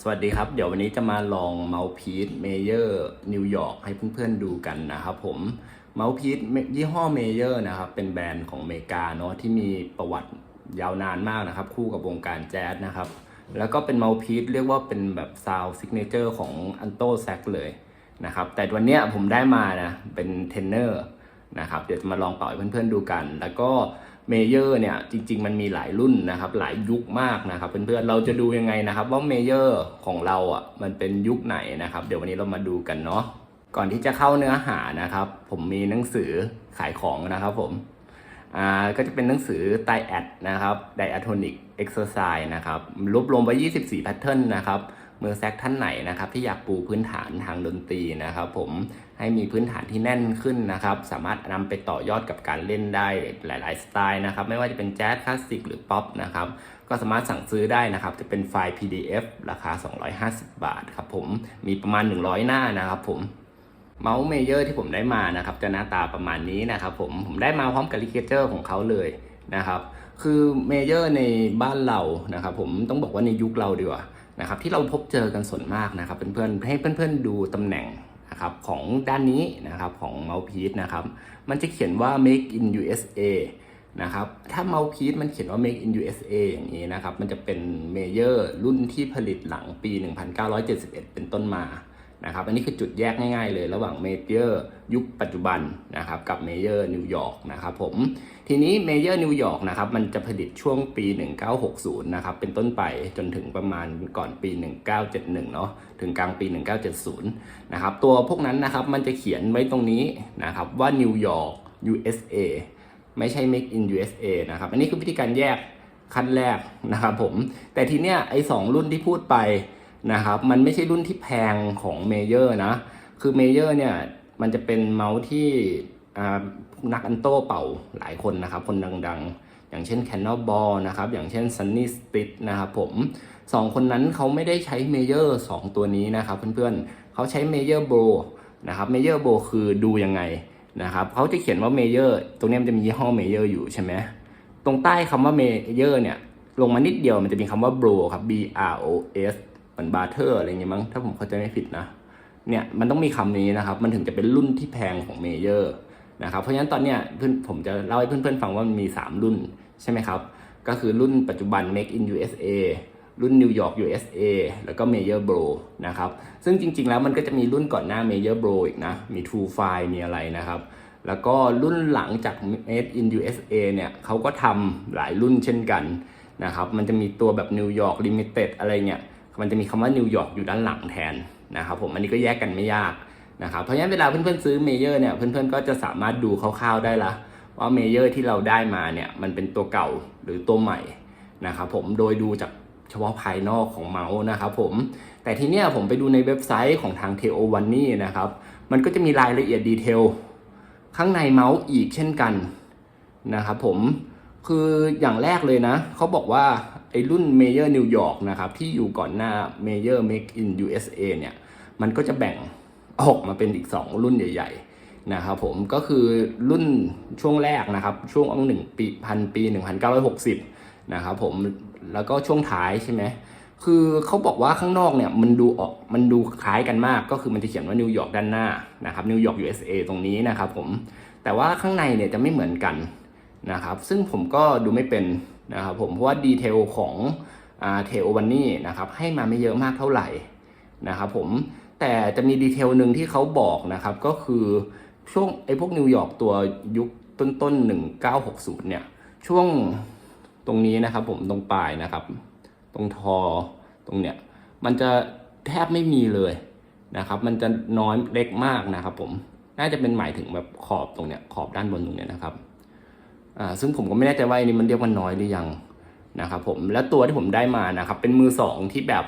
สวัสดีครับ เดี๋ยววันนี้จะมาลองเมาส์พีซเมเยอร์นิวยอร์กให้เพื่อนๆดูกันนะครับผมเมาส์พีซยี่ห้อเมเยอร์นะครับ เป็นแบรนด์ของอเมริกาเนาะที่มีประวัติยาวนานมากนะครับ คู่กับวงการแจ๊สนะครับ แล้วก็เป็นเมาส์พีซเรียกว่าเป็นแบบซาวซิกเนเจอร์ของอันโตแซกเลยนะครับ แต่วันนี้ผมได้มานะเป็นเทนเนอร์นะครับ เดี๋ยวจะมาลองเป่าให้เพื่อนๆดูกัน แล้วก็ เมเยอร์เนี่ยจริง ๆ มันมีหลายรุ่นนะครับ หลายยุคมากนะครับเพื่อนๆเราจะดูยังไงนะครับ ว่าเมเยอร์ของเราอะมันเป็นยุคไหนนะครับ เดี๋ยววันนี้เรามาดูกันเนาะก่อนที่จะเข้าเนื้อหานะครับ ผมมีหนังสือขายของนะครับผมอ่าก็จะเป็นหนังสือไตแอดนะครับไดอะโทนิกเอ็กซ์ไซส์นะครับรวบรวมไว้ 24 แพทเทิร์นนะครับมือแซกท่านไหนนะครับที่อยากปูพื้นฐานทางดนตรีนะครับผม ให้มีพื้นฐานที่แน่นขึ้นนะครับ สามารถนำไปต่อยอดกับการเล่นได้หลาย ๆ สไตล์นะครับ ไม่ว่าจะเป็นแจ๊สคลาสสิกหรือป๊อปนะครับ ก็สามารถสั่งซื้อได้นะครับ จะเป็นไฟล์ PDF ราคา 250 บาทครับผม มีประมาณ 100 หน้านะครับผมเมาส์เมเยอร์ที่ผมได้มานะครับจะหน้าตาประมาณนี้นะครับผม ผมได้มาพร้อมกับลิเกเจอร์ของเขาเลยนะครับ คือเมเยอร์ในบ้านเรานะครับ ผมต้องบอกว่าในยุคเราดีกว่านะครับที่เราพบเจอกันส่วนมากนะครับเพื่อนๆให้เพื่อนๆดูตำแหน่ง นะครับของด้านนี้นะครับของเมาส์พีซนะครับมันจะเขียนว่า make in USA นะครับถ้าเมาส์พีซมันเขียนว่า make in USA อย่างนี้นะครับมันจะเป็นเมเยอร์รุ่นที่ผลิตหลังปี 1971 เป็นต้นมา นะครับอันนี้คือจุดแยกง่ายๆเลย ระหว่างเมเยอร์ยุคปัจจุบันนะครับกับเมเยอร์นิวยอร์กนะครับผมทีนี้เมเยอร์นิวยอร์กนะครับมันจะผลิตช่วงปี 1960นะครับเป็นต้นไปจนถึงประมาณก่อนปี 1971เนาะถึงกลางปี 1970นะครับตัวพวกนั้นนะครับมันจะเขียนไว้ตรงนี้นะครับว่านิวยอร์ก USA ไม่ใช่ make in USA นะครับอันนี้คือวิธีการแยกขั้นแรกนะครับผมแต่ทีเนี้ยไอ้สองรุ่นที่พูดไป นะครับ มันไม่ใช่รุ่นที่แพงของเมเยอร์นะ คือเมเยอร์เนี่ยมันจะเป็นเมาส์ที่นักอันโต้เป่าหลายคนนะครับ คนดังๆ อย่างเช่น c a n n o n Ball นะครับ อย่างเช่น Sunny Stitt นะครับผมสองคนนั้นเขาไม่ได้ใช้เมเยอร์สองตัวนี้นะครับเพื่อนๆเขาใช้เมเยอร์โบนะครับเมเยอร์โบคือดูยังไงนะครับเขาจะเขียนว่าเมเยอร์ตรงนี้มันจะมียี่ห้อเมเยอร์อยู่ใช่ไหมตรงใต้คำว่าเมเยอร์เนี่ยลงมานิดเดียวมันจะมีคำว่า bro ครับ b r o s เหมือนบาร์เทอร์อะไรเงี้ยมั้งถ้าผมเข้าใจไม่ผิดนะเนี่ยมันต้องมีคำนี้นะครับ มันถึงจะเป็นรุ่นที่แพงของเมเยอร์นะครับเพราะฉะนั้นตอนเนี้ยเพื่อนผมจะเล่าให้เพื่อนๆฟังว่ามันมี 3 รุ่นใช่ไหมครับ ก็คือรุ่นปัจจุบัน Make in USA รุ่น New York USA แล้วก็ Major Bro นะครับ ซึ่งจริงๆแล้วมันก็จะมีรุ่นก่อนหน้า Major Bro อีกนะ มี True File มีอะไรนะครับ แล้วก็รุ่นหลังจาก Made in USA เนี่ยเขาก็ทำหลายรุ่นเช่นกันนะครับ มันจะมีตัวแบบ New York Limited อะไรเนี่ย มันจะมีคำว่านิวยอร์กอยู่ด้านหลังแทนนะครับผมอันนี้ก็แยกกันไม่ยากนะครับเพราะฉะนั้นเวลาเพื่อนๆซื้อเมเยอร์เนี่ยเพื่อนๆก็จะสามารถดูคร่าวๆได้ละว่าเมเยอร์ที่เราได้มาเนี่ยมันเป็นตัวเก่าหรือตัวใหม่นะครับผมโดยดูจากเฉพาะภายนอกของเมาส์นะครับผมแต่ทีเนี้ยผมไปดูในเว็บไซต์ของทาง t o วันนี่นะครับมันก็จะมีรายละเอียดดีเทลข้างในเมาส์อีกเช่นกันนะครับผมคืออย่างแรกเลยนะเขาบอกว่า ไอ้รุ่น Major New York นะครับที่อยู่ก่อนหน้า Major Make in USA เนี่ยมันก็จะแบ่งออกมาเป็นอีก 2 รุ่นใหญ่ ๆ นะครับผมก็คือรุ่นช่วงแรกนะครับช่วงหนึ่งปีพันปี 1960 นะครับผมแล้วก็ช่วงท้ายใช่ไหมคือเขาบอกว่าข้างนอกเนี่ยมันดูออกมันดูคล้ายกันมากก็คือมันจะเขียนว่านิวยอร์กด้านหน้านะครับนิวยอร์ก USA ตรงนี้นะครับผมแต่ว่าข้างในเนี่ยจะไม่เหมือนกันนะครับซึ่งผมก็ดูไม่เป็น นะครับผมเพราะว่าดีเทลของเทโอวันนี่นะครับให้มาไม่เยอะมากเท่าไหร่นะครับผมแต่จะมีดีเทลหนึ่งที่เขาบอกนะครับก็คือช่วงไอ้พวกนิวยอร์กตัวยุคต้นๆ1960 เนี่ย ช่วงตรงนี้นะครับผมตรงปลายนะครับ ตรงทอตรงเนี้ยมันจะแทบไม่มีเลยนะครับ มันจะน้อยเล็กมากนะครับผมน่าจะเป็นหมายถึงแบบขอบตรงเนี้ยขอบด้านบนตรงเนี้ยนะครับ อ่าซึ่งผมก็ไม่แน่ใจว่าอันนี้มันเรียกว่าน้อยหรือยังนะครับผมแล้วตัวที่ผมได้มานะครับ เป็นมือสองที่แบบ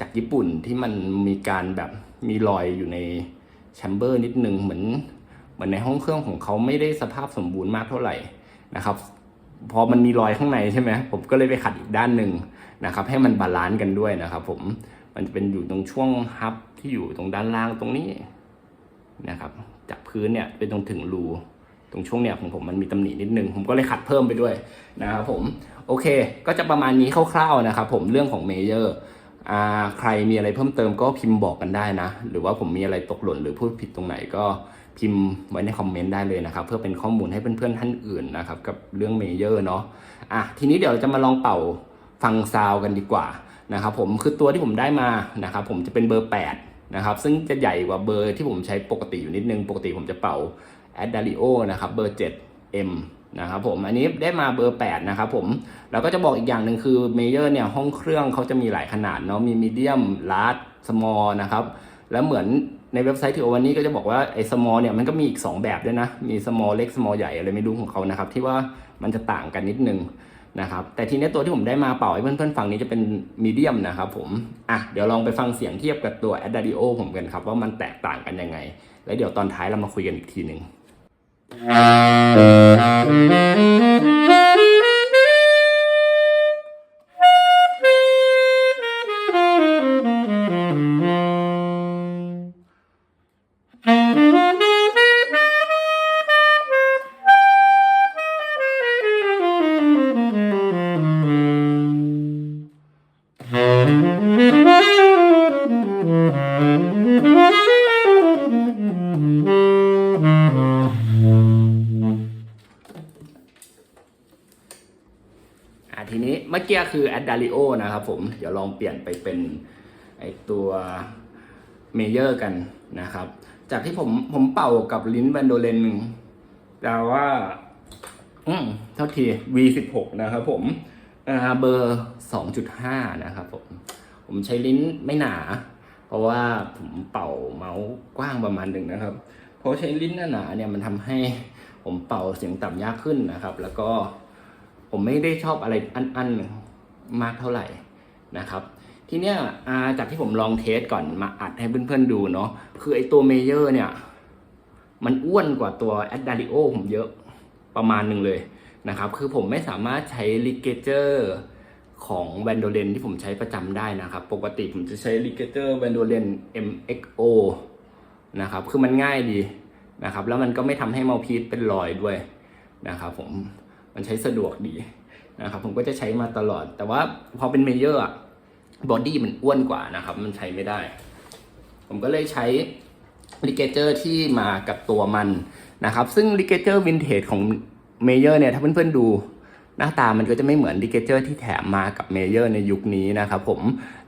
จากญี่ปุ่นที่มันมีการแบบมีรอยอยู่ในแชมเบอร์นิดนึงเหมือนเหมือนในห้องเครื่องของเขาไม่ได้สภาพสมบูรณ์มากเท่าไหร่นะครับพอมันมีรอยข้างในใช่ไหมผมก็เลยไปขัดอีกด้านหนึ่งนะครับ ให้มันบาลานซ์กันด้วยนะครับ ผมมันจะเป็นอยู่ตรงช่วงฮับที่อยู่ตรงด้านล่างตรงนี้นะครับ จากพื้นเนี่ยไปตรงถึงรู ตรงช่วงเนี้ยของผมมันมีตำหนินิดนึง ผมก็เลยขัดเพิ่มไปด้วยนะครับผมโอเค ก็จะประมาณนี้คร่าวๆนะครับผมเรื่องของเมเยอร์อ่าใครมีอะไรเพิ่มเติมก็พิมพ์บอกกันได้นะ หรือว่าผมมีอะไรตกหล่นหรือพูดผิดตรงไหนก็พิมพ์ไว้ในคอมเมนต์ได้เลยนะครับ เพื่อเป็นข้อมูลให้เพื่อนๆท่านอื่นนะครับกับเรื่องเมเยอร์เนาะอะทีนี้เดี๋ยวเราจะมาลองเป่าฟังซาวกันดีกว่านะครับผมคือตัวที่ผมได้มานะครับผมจะเป็นเบอร์ 8 นะครับซึ่งจะใหญ่กว่าเบอร์ที่ผมใช้ปกติอยู่นิดนึง ปกติผมจะเป่า a d a l i o นะครับเบอร์ 7M นะครับผมอันนี้ได้มาเบอร์ 8 นะครับผมแล้วก็จะบอกอีกอย่างหนึ่งคือเมเยอร์เนี่ยห้องเครื่องเขาจะมีหลายขนาดเนาะมีมีเดียมลาร์สมอลนะครับแล้วเหมือนในเว็บไซต์ที่โอวันนี้ก็จะบอกว่าไอ้สมอลเนี่ยมันก็มีอีก 2 แบบด้วยนะมีสมอลเล็กสมอลใหญ่อะไรไม่รู้ของเขานะครับที่ว่ามันจะต่างกันนิดนึงนะครับแต่ทีนี้ตัวที่ผมได้มาเป่าให้เพื่อนๆฟังนี้จะเป็นมีเดียมนะครับผมอะเดี๋ยวลองไปฟังเสียงเทียบกับตัว a d a d i o ผมกันครับว่ามันแตกต่างกันยังไง แล้วเดี๋ยวตอนท้ายเรามาคุยกันอีกทีหนึ่ง อะือกี้คือ a d a l i o นะครับผม เดี๋ยวลองเปลี่ยนไปเป็นไอตัวเมเยอร์กันนะครับ จากที่ผมผมเป่ากับลิ้นแบนโดเลนหนึ่งแต่ว่าอืมเท่าที V16 นะครับผมอ่าเบอร์ 2.5 นะครับผม ผมใช้ลิ้นไม่หนา เพราะว่าผมเป่าเมาส์กว้างประมาณหนึ่งนะครับ เพราะใช้ลิ้นหนาเนี่ยมันทำให้ผมเป่าเสียงต่ำยากขึ้นนะครับ แล้วก็ผมไม่ได้ชอบอะไรอันๆ มากเท่าไหร่นะครับ ทีเนี้ยจากที่ผมลองเทสก่อนมาอัดให้เพื่อนๆดูเนาะคือไอตัวเมเยอร์เนี่ย มันอ้วนกว่าตัว a d a l i o ผมเยอะประมาณหนึ่งเลยนะครับ คือผมไม่สามารถใช้ลิเกเจอร์ของแวนโดเลนที่ผมใช้ประจำได้นะครับ ปกติผมจะใช้ลิเกเจอร์แวนโดเลน MXO นะครับ คือมันง่ายดีนะครับ แล้วมันก็ไม่ทำให้เมาพีทเป็นรอยด้วยนะครับผม มันใช้สะดวกดี นะครับผมก็จะใช้มาตลอด แต่ว่าพอเป็นเมเยอร์อะบอดี้มันอ้วนกว่านะครับ มันใช้ไม่ได้ ผมก็เลยใช้ลิเกเจอร์ที่มากับตัวมันนะครับ ซึ่งลิเกเจอร์วินเทจของเมเยอร์เนี่ย ถ้าเพื่อนๆดูหน้าตามันก็จะไม่เหมือนลิเกเจอร์ที่แถมมากับเมเยอร์ในยุคนี้นะครับผม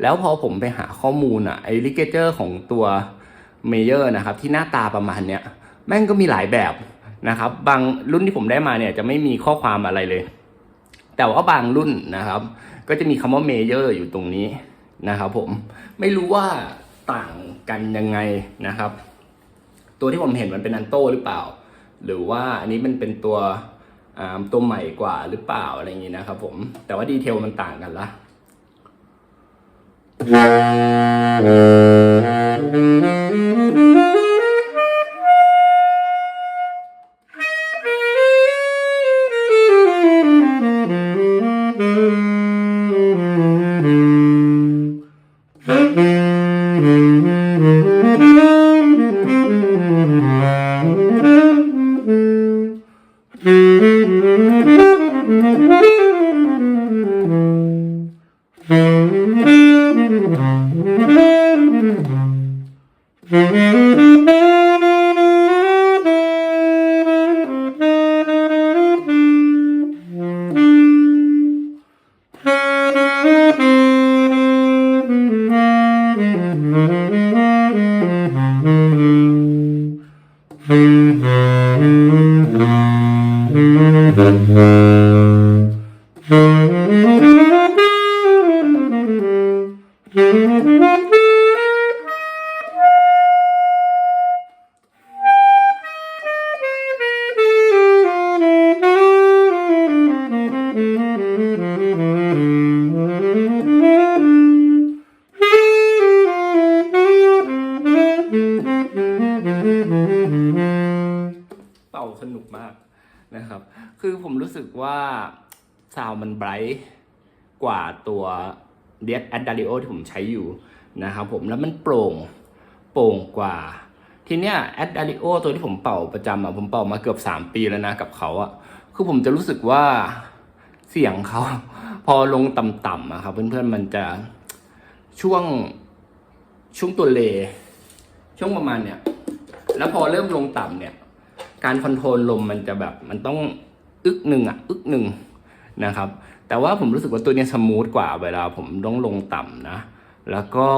แล้วพอผมไปหาข้อมูลอะไอลิเกเจอร์ของตัวเมเยอร์นะครับ ที่หน้าตาประมาณเนี้ยแม่งก็มีหลายแบบนะครับ บางรุ่นที่ผมได้มาเนี่ยจะไม่มีข้อความอะไรเลย แต่ว่าบางรุ่นนะครับ ก็จะมีคำว่าเมเยอร์อยู่ตรงนี้นะครับ ผมไม่รู้ว่าต่างกันยังไงนะครับ ตัวที่ผมเห็นมันเป็นอันโต้หรือเปล่า หรือว่าอันนี้มันเป็นตัวตัวใหม่กว่าหรือเปล่าอะไรอย่างนี้นะครับ ผมแต่ว่าดีเทลมันต่างกันละ เคือผมรู้สึกว่าซาวมันไบรท์กว่าตัวเดีย a d ด l i o ที่ผมใช้อยู่นะครับผมแล้วมันโปร่งโปร่งกว่า ทีเนี้ย a d ด l i o ตัวที่ผมเป่าประจำอะผมเป่ามาเกือบ 3 ปีแล้วนะกับเขาอะคือผมจะรู้สึกว่าเสียงเขาพอลงต่ำๆอะครับเพื่อนๆมันจะช่วงช่วงตัวเล ช่วงประมาณเนี่ย แล้วพอเริ่มลงต่ำเนี่ย การคอนโทรลลมมันจะแบบมันต้อง อึกหนึ่งอะ อึกหนึ่งนะครับ แต่ว่าผมรู้สึกว่าตัวเนี้ยสมูทกว่าเวลาผมต้องลงต่ำนะ แล้วก็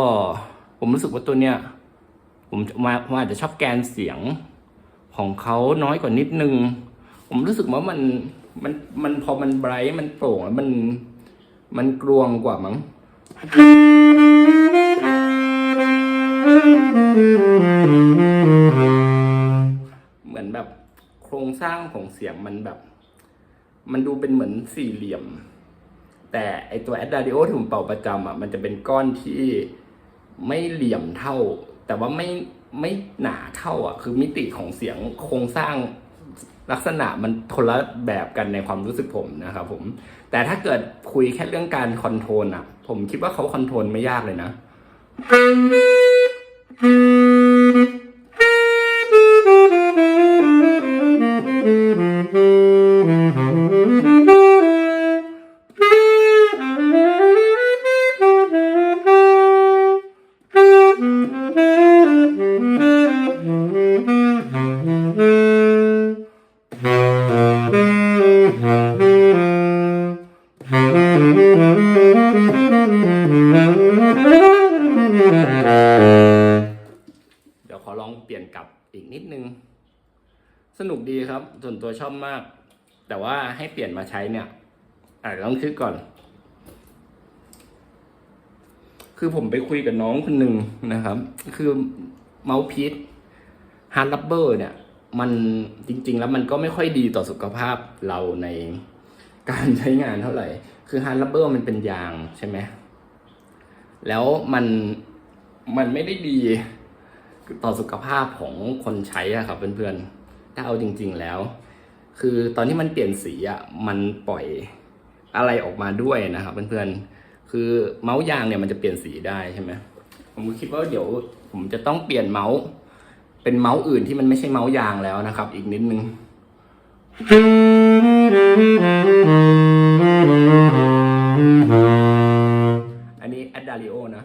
ผมรู้สึกว่าตัวเนี้ยผมมาผมอาจจะชอบแกนเสียงของเขาน้อยกว่านิดนึง ผมรู้สึกว่ามันมันมันพอมันไบรท์มันโปร่งแล้วมันมันกรวงกว่ามั้งเหมือนแบบโครงสร้างของเสียงมันแบบ มันดูเป็นเหมือนสี่เหลี่ยม แต่ไอตัวแอดดาริโอที่ผมเป่าประจำอะมันจะเป็นก้อนที่ไม่เหลี่ยมเท่า แต่ว่าไม่ไม่หนาเท่าอะ คือมิติของเสียงโครงสร้างลักษณะมันคนละแบบกันในความรู้สึกผมนะครับผม แต่ถ้าเกิดคุยแค่เรื่องการคอนโทรลอะ ผมคิดว่าเขาคอนโทรลไม่ยากเลยนะ ปลี่ยนมาใช้เนี่ยอะลองคิดก่อน คือผมไปคุยกับน้องคนหนึ่งนะครับ คือเมาส์พีทฮาร์ดลับเบอร์เนี่ย มันจริง ๆ แล้วมันก็ไม่ค่อยดีต่อสุขภาพเราในการใช้งานเท่าไหร่ คือฮาร์ดลับเบอร์มันเป็นยางใช่ไหม แล้วมันมันไม่ได้ดีต่อสุขภาพของคนใช้อะครับเพื่อนๆ ถ้าเอาจริง ๆ แล้ว คือตอนที่มันเปลี่ยนสีอะมันปล่อยอะไรออกมาด้วยนะครับเพื่อนๆคือเมาส์ยางเนี่ยมันจะเปลี่ยนสีได้ใช่ไหมผมคิดว่าเดี๋ยวผมจะต้องเปลี่ยนเมาส์เป็นเมาส์อื่นที่มันไม่ใช่เมาส์ยางแล้วนะครับ อีกนิดนึงอันนี้ a d a r i o นะ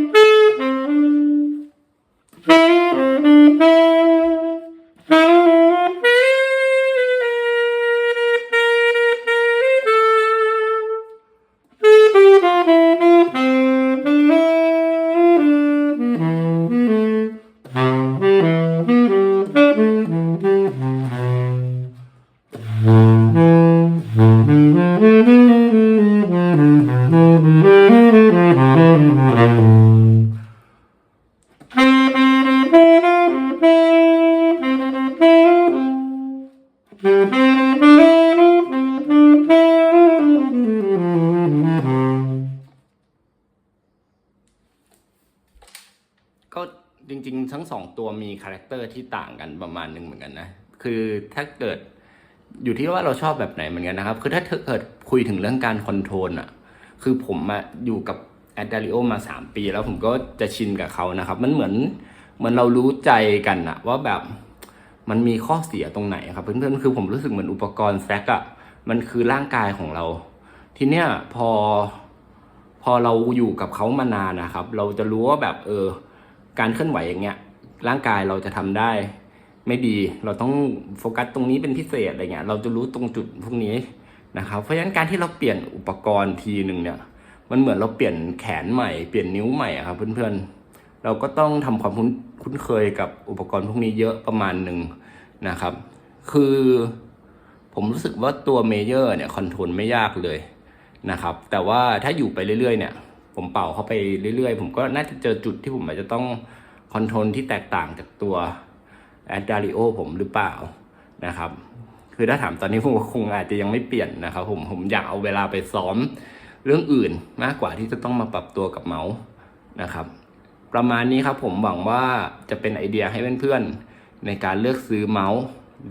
ก็จริงๆ ทั้งสองตัวมีคาแรคเตอร์ที่ต่างกันประมาณหนึ่งเหมือนกันนะ คือถ้าเกิดอยู่ที่ว่าเราชอบแบบไหนเหมือนกันนะครับ คือถ้าเกิดคุยถึงเรื่องการคอนโทรลอะคือผมอะอยู่กับแอดดาริโอมา 3 ปีแล้วผมก็จะชินกับเขานะครับ มันเหมือนเหมือนเรารู้ใจกันอะว่าแบบมันมีข้อเสียตรงไหนครับ เพื่อนๆคือผมรู้สึกเหมือนอุปกรณ์แซกอะมันคือร่างกายของเรา ทีเนี้ยพอพอเราอยู่กับเขามานานนะครับ เราจะรู้ว่าแบบเออ การเคลื่อนไหวอย่างเงี้ย ร่างกายเราจะทำได้ ไม่ดีเราต้องโฟกัสตรงนี้เป็นพิเศษอะไรเงี้ย เราจะรู้ตรงจุดพวกนี้นะครับ เพราะฉะนั้นการที่เราเปลี่ยนอุปกรณ์ทีหนึ่งเนี่ย มันเหมือนเราเปลี่ยนแขนใหม่เปลี่ยนนิ้วใหม่ครับเพื่อนๆ เราก็ต้องทำความคุ้นคุ้นเคยกับอุปกรณ์พวกนี้เยอะประมาณหนึ่งนะครับ คือผมรู้สึกว่าตัวเมเยอร์เนี่ยคอนโทรลไม่ยากเลยนะครับ แต่ว่าถ้าอยู่ไปเรื่อยๆเนี่ย ผมเป่าเข้าไปเรื่อยๆ ผมก็น่าจะเจอจุดที่ผมอาจจะต้องคอนโทรลที่แตกต่างจากตัว a d a r i o ผมหรือเปล่านะครับ คือถ้าถามตอนนี้ผมคงอาจจะยังไม่เปลี่ยนนะครับ ผมผมอยากเอาเวลาไปซ้อมเรื่องอื่นมากกว่าที่จะต้องมาปรับตัวกับเมาส์นะครับ ประมาณนี้ครับผมหวังว่าจะเป็นไอเดียให้เพื่อนๆในการเลือกซื้อเมาส์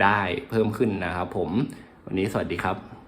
ได้เพิ่มขึ้นนะครับผม วันนี้สวัสดีครับ